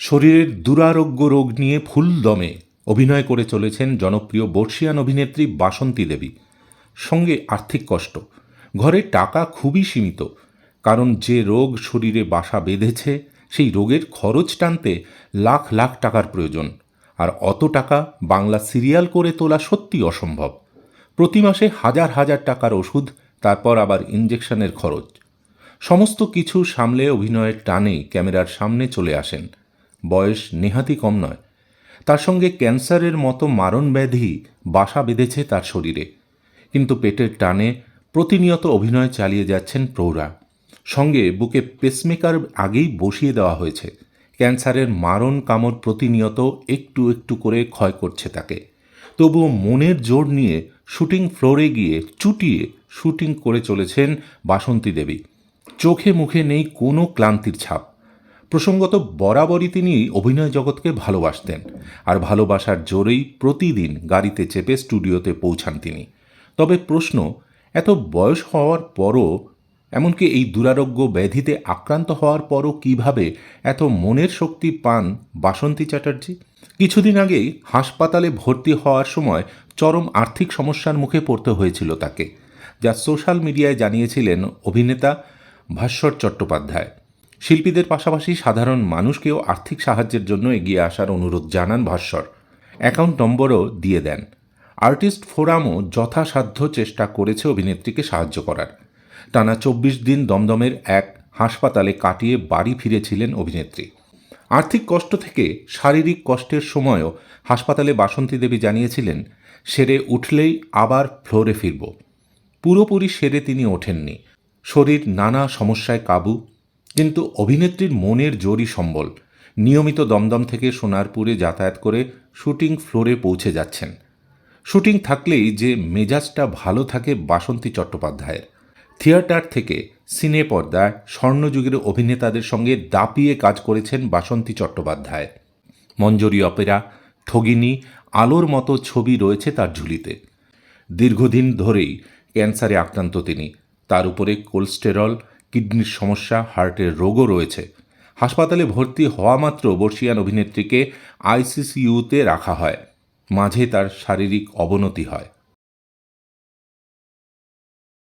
শরীরের দুরারোগ্য রোগ নিয়ে ফুল দমে অভিনয় করে চলেছেন জনপ্রিয় বর্ষিয়ান অভিনেত্রী বাসন্তী দেবী। সঙ্গে আর্থিক কষ্ট। ঘরে টাকা খুবই সীমিত। কারণ যে রোগ শরীরে বাসা বেঁধেছে, সেই রোগের খরচ টানতে লাখ লাখ টাকার প্রয়োজন। আর অত টাকা বাংলা সিরিয়াল করে তোলা সত্যি অসম্ভব। প্রতি মাসে হাজার হাজার টাকার ওষুধ, তারপর আবার ইঞ্জেকশনের খরচ। সমস্ত কিছু সামলে অভিনয়ের টানে ক্যামেরার সামনে চলে আসেন। বয়স নেহাতি কম নয়। তার সঙ্গে ক্যান্সারের মতো মারণ ব্যাধি বাসা বেঁধেছে তার শরীরে। কিন্তু পেটের টানে প্রতিনিয়ত অভিনয় চালিয়ে যাচ্ছেন প্রৌঢ়া। সঙ্গে বুকে পেসমেকার আগেই বসিয়ে দেওয়া হয়েছে। ক্যান্সারের মারণ কামড় প্রতিনিয়ত একটু একটু করে ক্ষয় করছে তাকে। তবুও মনের জোর নিয়ে শুটিং ফ্লোরে গিয়ে চুটিয়ে শুটিং করে চলেছেন বাসন্তী দেবী। চোখে মুখে নেই কোনো ক্লান্তির ছাপ। প্রসঙ্গত বরাবরই তিনি অভিনয় জগৎকে ভালোবাসতেন, আর ভালোবাসার জোরেই প্রতিদিন গাড়িতে চেপে স্টুডিওতে পৌঁছান তিনি। তবে প্রশ্ন, এত বয়স হওয়ার পরও, এমনকি এই দুরারোগ্য ব্যাধিতে আক্রান্ত হওয়ার পরও কীভাবে এত মনের শক্তি পান বাসন্তী চ্যাটার্জি? কিছুদিন আগেই হাসপাতালে ভর্তি হওয়ার সময় চরম আর্থিক সমস্যার মুখে পড়তে হয়েছিল তাকে, যা সোশ্যাল মিডিয়ায় জানিয়েছিলেন অভিনেতা ভাস্বর চট্টোপাধ্যায়। শিল্পীদের পাশাপাশি সাধারণ মানুষকেও আর্থিক সাহায্যের জন্য এগিয়ে আসার অনুরোধ জানান ভাস্বর। অ্যাকাউন্ট নম্বরও দিয়ে দেন। আর্টিস্ট ফোরামও যথাসাধ্য চেষ্টা করেছে অভিনেত্রীকে সাহায্য করার। টানা চব্বিশ দিন দমদমের এক হাসপাতালে কাটিয়ে বাড়ি ফিরেছিলেন অভিনেত্রী। আর্থিক কষ্ট থেকে শারীরিক কষ্টের সময়ও হাসপাতালে বাসন্তী দেবী জানিয়েছিলেন, সেরে উঠলেই আবার ফ্লোরে ফিরব। পুরোপুরি সেরে তিনি ওঠেননি। শরীর নানা সমস্যায় কাবু। কিন্তু অভিনেত্রীর মনের জোরই সম্বল। নিয়মিত দমদম থেকে সোনারপুরে যাতায়াত করে শুটিং ফ্লোরে পৌঁছে যাচ্ছেন। শুটিং থাকলেই যে মেজাজটা ভালো থাকে বাসন্তী চট্টোপাধ্যায়ের। থিয়েটার থেকে সিনে পর্দায় স্বর্ণযুগের অভিনেতাদের সঙ্গে দাপিয়ে কাজ করেছেন বাসন্তী চট্টোপাধ্যায়। মঞ্জরি অপেরা ঠগিনী আলোর মতো ছবি রয়েছে তার ঝুলিতে। দীর্ঘদিন ধরেই ক্যান্সারে আক্রান্ত তিনি। তার উপরে কোলেস্টেরল কিডনির সমস্যা, হার্টের রোগও রয়েছে। হাসপাতালে ভর্তি হওয়া মাত্র বর্ষিয়ান অভিনেত্রীকে আইসিসিউতে রাখা হয়। মাঝে তার শারীরিক অবনতি হয়।